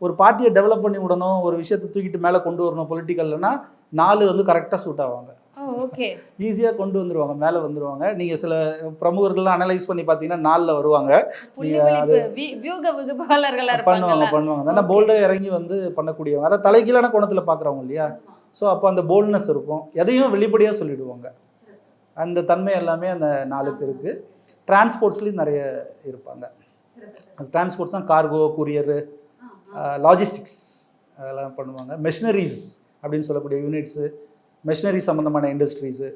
ஒரு பார்ட்டியை டெவலப் பண்ணி விடணும் ஒரு விஷயத்தை தூக்கிட்டு மேலே கொண்டு வரணும் பொலிட்டிக்கல்னா நாலு வந்து கரெக்டாக சூட் ஆவாங்க. ஈஸியாக கொண்டு வந்துருவாங்க மேலே வந்துருவாங்க. நீங்கள் சில பிரமுகர்கள்லாம் அனலைஸ் பண்ணி பார்த்தீங்கன்னா நாலில் வருவாங்க. பண்ணுவாங்க பண்ணுவாங்க. ஆனால். போல்டாக இறங்கி வந்து பண்ணக்கூடியவங்க. அதாவது தலைகீழான கோணத்தில் பார்க்குறவங்க இல்லையா? ஸோ அப்போ அந்த போல்ட்னஸ் இருக்கும். எதையும் வெளிப்படையாக சொல்லிடுவாங்க. அந்த தன்மை எல்லாமே அந்த நாளுக்கு இருக்குது டிரான்ஸ்போர்ட்ஸ்லேயும் நிறைய இருப்பாங்க. டிரான்ஸ்போர்ட்ஸ் தான் கார்கோ கூரியரு லாஜிஸ்டிக்ஸ் அதெல்லாம் பண்ணுவாங்க. மெஷினரிஸ் அப்படின்னு சொல்லக்கூடிய யூனிட்ஸு மெஷினரி சம்மந்தமான இண்டஸ்ட்ரீஸு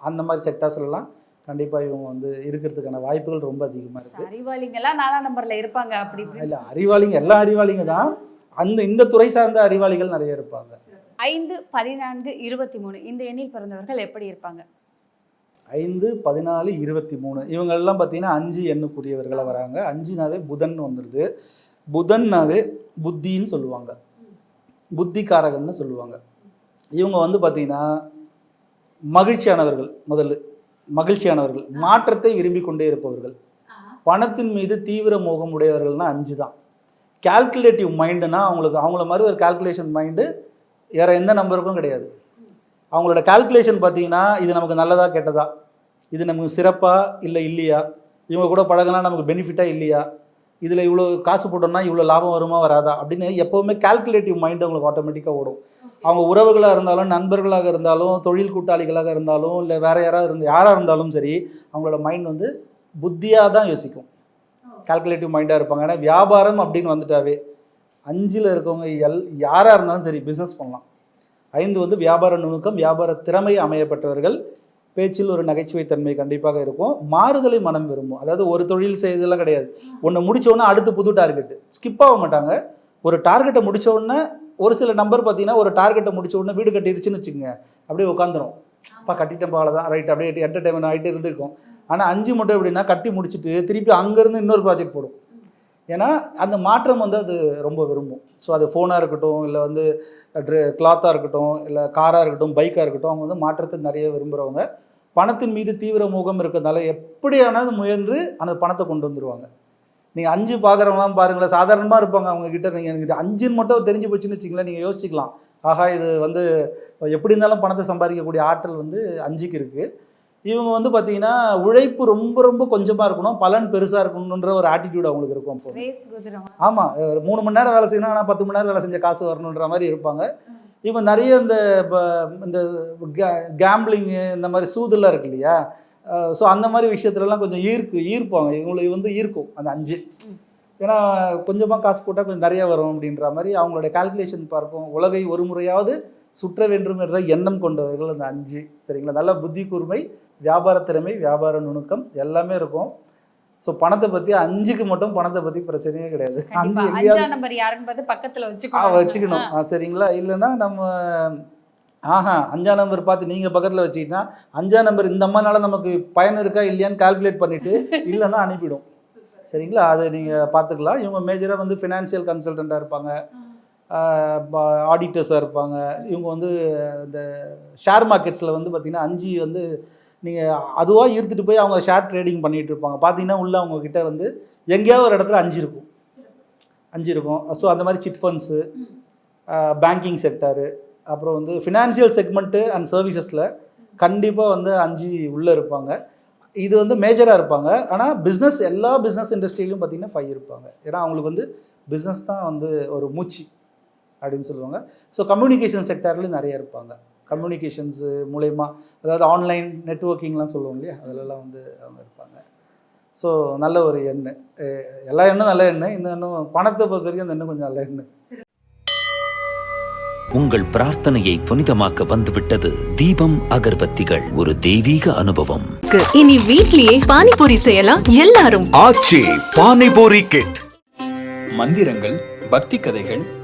அந்த மாதிரி செக்டார்ஸ்லாம் கண்டிப்பாக இவங்க வந்து இருக்கிறதுக்கான வாய்ப்புகள் ரொம்ப அதிகமாக இருக்குது அறிவாளிங்க எல்லாம் நாலாம் நம்பர்ல இருப்பாங்க அப்படி இல்லை அறிவாளிங்க எல்லா அறிவாளிங்க தான். அந்த இந்த துறை சார்ந்த அறிவாளிகள் நிறைய இருப்பாங்க. ஐந்து பதினான்கு இருபத்தி மூணு இந்த எண்ணில் பிறந்தவர்கள் எப்படி இருப்பாங்க? ஐந்து பதினாலு இருபத்தி மூணு இவங்கெல்லாம் பார்த்தீங்கன்னா அஞ்சு எண்ணுக்குரியவர்களாக வராங்க. அஞ்சுனாவே புதன் வந்துடுது புதன்னாவே புத்தின்னு சொல்லுவாங்க. புத்திகாரகன்னு சொல்லுவாங்க. இவங்க வந்து பார்த்தீங்கன்னா மகிழ்ச்சியானவர்கள் முதல்ல. மகிழ்ச்சியானவர்கள். மாற்றத்தை விரும்பி கொண்டே இருப்பவர்கள். பணத்தின் மீது தீவிர மோகம் உடையவர்கள்னா அஞ்சு தான். கால்குலேட்டிவ் மைண்டுனா அவங்களுக்கு அவங்கள மாதிரி ஒரு கால்குலேஷன் மைண்டு வேற எந்த நம்பருக்கும் கிடையாது. அவங்களோட கால்குலேஷன் பார்த்தீங்கன்னா இது நமக்கு நல்லதா கெட்டதா? இது நமக்கு சிறப்பா இல்லை இல்லையா? இவங்க கூட பழகலாம் நமக்கு பெனிஃபிட்டாக இல்லையா? இதில் இவ்வளோ காசு போட்டோம்னா இவ்வளோ லாபம் வருமா வராதா அப்படின்னு எப்போவுமே கால்குலேட்டிவ் மைண்ட் அவங்களுக்கு ஆட்டோமேட்டிக்காக ஓடும். அவங்க உறவுகளாக இருந்தாலும் நண்பர்களாக இருந்தாலும் தொழில் கூட்டாளிகளாக இருந்தாலும் இல்லை வேற யாராவது இருந்து யாராக இருந்தாலும் சரி அவங்களோட மைண்ட் வந்து புத்தியாக தான் யோசிக்கும். கால்குலேட்டிவ் மைண்டாக இருப்பாங்க. ஏன்னா வியாபாரம் அப்படின்னு வந்துட்டாவே அஞ்சில் இருக்கவங்க எல் யாராக இருந்தாலும் சரி பிஸ்னஸ் பண்ணலாம். ஐந்து வந்து வியாபார நுணுக்கம் வியாபார திறமை அமையப்பட்டவர்கள் பேச்சில் ஒரு நகைச்சுவை தன்மை கண்டிப்பாக இருக்கும். மாறுதலை மனம் விரும்பும். அதாவது ஒரு தொழில் செய்ததெல்லாம் கிடையாது. ஒன்று முடித்தோடனே அடுத்து புது டார்கெட்டு ஸ்கிப் ஆக மாட்டாங்க. ஒரு டார்கெட்டை முடித்தோடனே ஒரு சில நம்பர் பார்த்தீங்கன்னா ஒரு டார்கெட்டை முடிச்ச உடனே வீடு கட்டிருச்சுன்னு வச்சுக்கோங்க. அப்படியே உட்காந்துரும் அப்பா கட்டிட்டேன் தான் ரைட் அப்படியே என்டர்டைன்மெண்ட் ஆகிட்டு இருந்திருக்கும். ஆனால் அஞ்சு மட்டும் எப்படின்னா கட்டி முடிச்சுட்டு திருப்பி அங்கேருந்து இன்னொரு ப்ராஜெக்ட் போடும். ஏன்னா அந்த மாற்றம் வந்து அது ரொம்ப விரும்பும். ஸோ அது ஃபோனாக இருக்கட்டும் இல்லை வந்து ட்ரெ கிளாத்தாக இருக்கட்டும் இல்லை காராக இருக்கட்டும் பைக்காக இருக்கட்டும் அவங்க வந்து மாற்றத்தை நிறைய விரும்புகிறவங்க பணத்தின் மீது தீவிர முகம் இருக்கிறதுனால எப்படியானது முயன்று அந்த பணத்தை கொண்டு வந்துடுவாங்க நீங்கள் அஞ்சு பார்க்குறவங்களாம் பாருங்களேன் சாதாரணமாக இருப்பாங்க அவங்கக்கிட்ட நீங்கள் எனக்கு அஞ்சுன்னு மட்டும் தெரிஞ்சு போச்சுன்னு வச்சிங்களேன் நீங்கள் யோசிச்சிக்கலாம். ஆகா இது வந்து எப்படி இருந்தாலும் பணத்தை சம்பாதிக்கக்கூடிய ஆற்றல் வந்து அஞ்சுக்கு இருக்குது இவங்க வந்து பார்த்தீங்கன்னா உழைப்பு ரொம்ப ரொம்ப கொஞ்சமாக இருக்கணும் பலன் பெருசாக இருக்கணுன்ற ஒரு ஆட்டிடியூட் அவங்களுக்கு இருக்கும் குதிரம் ஆமாம் மூணு மணி நேரம் வேலை செய்யணும் ஆனால் பத்து மணி நேரம் வேலை செஞ்ச காசு வரணுன்ற மாதிரி இருப்பாங்க. இவங்க நிறைய இந்த இந்த கேம்பிளிங்கு இந்த மாதிரி சூதெல்லாம் இருக்கு இல்லையா? ஸோ அந்த மாதிரி விஷயத்துலலாம் கொஞ்சம் ஈர்க்கு ஈர்ப்பாங்க. இவங்களை வந்து ஈர்க்கும் அந்த அஞ்சு. ஏன்னா கொஞ்சமாக காசு போட்டால் கொஞ்சம் நிறைய வரும் அப்படின்ற மாதிரி அவங்களுடைய கால்குலேஷன் பார்க்கும் உலகை ஒரு முறையாவது சுற்ற வேண்டும் என்ற எண்ணம் கொண்டவர்கள் அந்த அஞ்சு சரிங்களா? நல்ல புத்தி கூர்மை வியாபார திறமை வியாபார நுணுக்கம் எல்லாமே இருக்கும். ஸோ பணத்தை பற்றி அஞ்சுக்கு மட்டும் பணத்தை பற்றி பிரச்சனையே கிடையாது. அஞ்சு எங்கேயாவது நம்பர் யாருன்னு பக்கத்துல வச்சுக்கணும். வச்சுக்கணும். சரிங்களா? இல்லைன்னா நம்ம ஆஹா அஞ்சாம் நம்பர் பார்த்து நீங்கள் பக்கத்தில் வச்சுக்கிட்டா அஞ்சாம் நம்பர் இந்த அம்மானால நமக்கு பயன் இருக்கா இல்லையான்னு கால்குலேட் பண்ணிவிட்டு இல்லைன்னா அனுப்பிடும். சரிங்களா? அதை நீங்கள் பார்த்துக்கலாம். இவங்க மேஜராக வந்து ஃபினான்ஷியல் கன்சல்டண்ட்டாக இருப்பாங்க. ஆடிட்டர்ஸாக இருப்பாங்க. இவங்க வந்து இந்த ஷேர் மார்க்கெட்ஸில் வந்து பார்த்திங்கன்னா அஞ்சு வந்து நீங்கள் அதுவாக ஈர்த்துட்டு போய் அவங்க ஷேர் ட்ரேடிங் பண்ணிகிட்டு இருப்பாங்க. பார்த்தீங்கன்னா உள்ள அவங்கக்கிட்ட வந்து எங்கேயாவது ஒரு இடத்துல அஞ்சு இருக்கும். அஞ்சு இருக்கும். ஸோ அந்த மாதிரி சிட் ஃபண்ட்ஸு பேங்கிங் செக்டாரு அப்புறம் வந்து ஃபினான்ஷியல் செக்மெண்ட்டு அண்ட் சர்வீசஸில் கண்டிப்பாக வந்து அஞ்சு உள்ளே இருப்பாங்க. இது வந்து மேஜராக இருப்பாங்க. ஆனால் பிஸ்னஸ் எல்லா பிஸ்னஸ் இண்டஸ்ட்ரியிலும் பார்த்தீங்கன்னா ஃபைவ் இருப்பாங்க. ஏன்னா அவங்களுக்கு வந்து பிஸ்னஸ் தான் வந்து ஒரு மூச்சு. அப்படின்னு சொல்லுவாங்க. ஸோ கம்யூனிகேஷன் செக்டார்லேயும் நிறைய இருப்பாங்க. கம்யூனிகேஷன்ஸு மூலயமா அதாவது ஆன்லைன் நெட்வொர்க்கிங்லாம் சொல்லுவோம் இல்லையா? அதிலெல்லாம் வந்து அவங்க இருப்பாங்க. ஸோ நல்ல ஒரு எண்ணெய் எல்லா எண்ணும் நல்ல எண்ணெய் இந்த எண்ணம் பணத்தை பொறுத்த வரைக்கும் அந்த எண்ணம் கொஞ்சம் நல்ல எண்ணெய் உங்கள் பிரார்த்தனையை புனிதமாக்க வந்துவிட்டது தீபம் அகர்பத்திகள். ஒரு தெய்வீக அனுபவம். இனி வீட்லயே பானிபூரி செய்யலாம் எல்லாரும். ஆச்சி பானிபூரி கிட். மந்திரங்கள் பக்தி கதைகள்